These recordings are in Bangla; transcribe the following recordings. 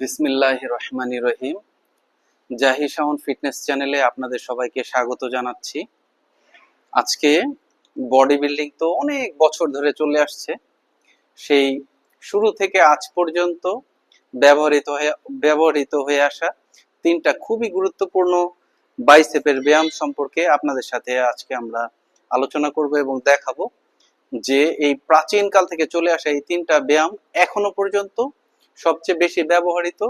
বিসমিল্লাহ রহমান রহিম। জাহি শাওন ফিটনেস চ্যানেলে আপনাদের সবাইকে স্বাগত জানাচ্ছি। আজকে বডি বিল্ডিং তো অনেক বছর ধরে চলে আসছে। সেই শুরু থেকে আজ পর্যন্ত ব্যবহৃত হয়ে ব্যবহৃত হয়ে আসা তিনটা খুবই গুরুত্বপূর্ণ বাইসেপের ব্যায়াম সম্পর্কে আপনাদের সাথে আজকে আমরা আলোচনা করব এবং দেখাবো যে এই প্রাচীন কাল থেকে চলে আসা এই তিনটা ব্যায়াম এখনও পর্যন্ত সবচেয়ে বেশি ব্যবহৃত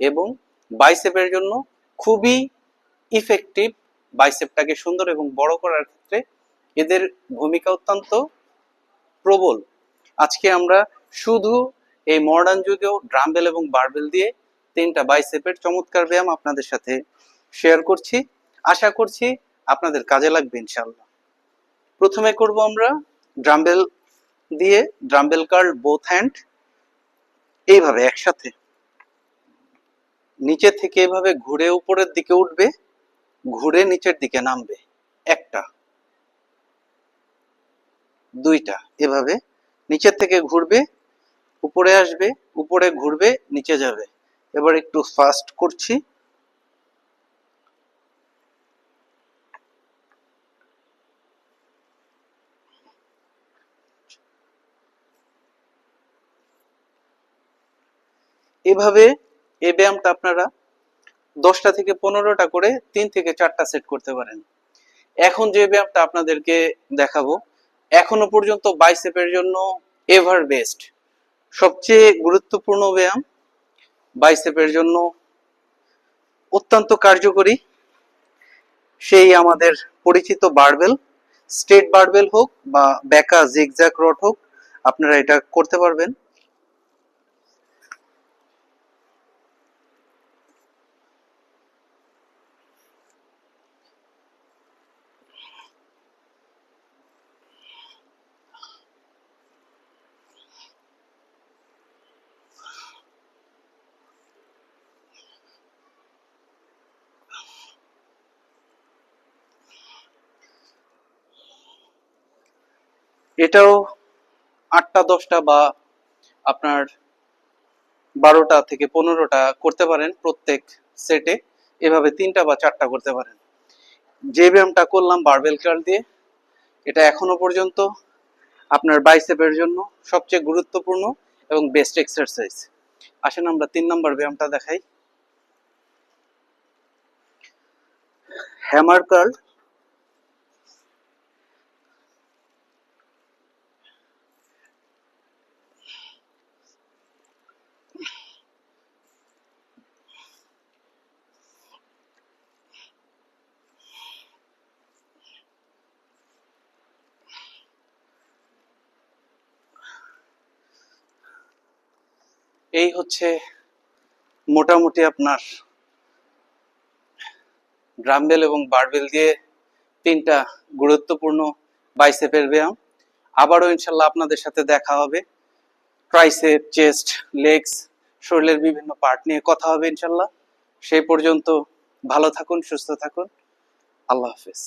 এবং বাইসেপের জন্য খুবই ইফেক্টিভ বাইসেপটাকে সুন্দর এবং বড় করার ক্ষেত্রে এদের ভূমিকা অত্যন্ত প্রবল। আজকে আমরা শুধু এই মডার্ন যুগেও ড্রাম্বেল এবং বারবেল দিয়ে তিনটা বাইসেপের চমৎকার ব্যায়াম আপনাদের সাথে শেয়ার করছি। আশা করছি আপনাদের কাজে লাগবে ইনশাল্লাহ প্রথমে করব আমরা ড্রাম্বেল দিয়ে ড্রাম্বেল কার্ল বোথ হ্যান্ড এইভাবে একসাথে। নিচে থেকে এভাবে ঘুরে উপরের দিকে উঠবে, ঘুরে নিচের দিকে নামবে। একটা। দুইটা। এভাবে নিচের থেকে ঘুরবে, উপরে আসবে, উপরে ঘুরবে, নিচে যাবে। এবার একটু ফাস্ট করছি। এভাবে এই ব্যায়ামটা আপনারা দশটা থেকে পনেরোটা করে তিন থেকে চারটা সেট করতে পারেন। এখন যে ব্যায়ামটা আপনাদেরকে দেখাবো, এখনও পর্যন্ত বাইসেপের জন্য এভার বেস্ট সবচেয়ে গুরুত্বপূর্ণ ব্যায়াম বাইসেপের জন্য অত্যন্ত কার্যকরী। সেই আমাদের পরিচিত বারবেল স্ট্রেট বারবেল হোক বা ব্যাকা জিগজ্যাক রড হোক, আপনারা এটা করতে পারবেন। এটাও আটটা, দশটা বা আপনার বারোটা থেকে পনেরোটা করতে পারেন প্রত্যেক সেটে। এভাবে তিনটা বা চারটা করতে পারেন। যে ব্যায়ামটা করলাম বারবেল কার্ল দিয়ে, এটা এখনও পর্যন্ত আপনার বাইসেপের জন্য সবচেয়ে গুরুত্বপূর্ণ এবং বেস্ট এক্সারসাইজ। আসেন আমরা তিন নম্বর ব্যায়ামটা দেখাই। হ্যামার কার্ল এই হচ্ছে মোটামুটি আপনার ড্রামবেল এবং বারবেল দিয়ে তিনটা গুরুত্বপূর্ণ বাইসেপের ব্যায়াম। আবারও ইনশাল্লাহ আপনাদের সাথে দেখা হবে। ট্রাইসেপ, চেস্ট, লেগস, শরীরের বিভিন্ন পার্ট নিয়ে কথা হবে ইনশাল্লাহ। সেই পর্যন্ত ভালো থাকুন, সুস্থ থাকুন। আল্লাহ হাফিজ।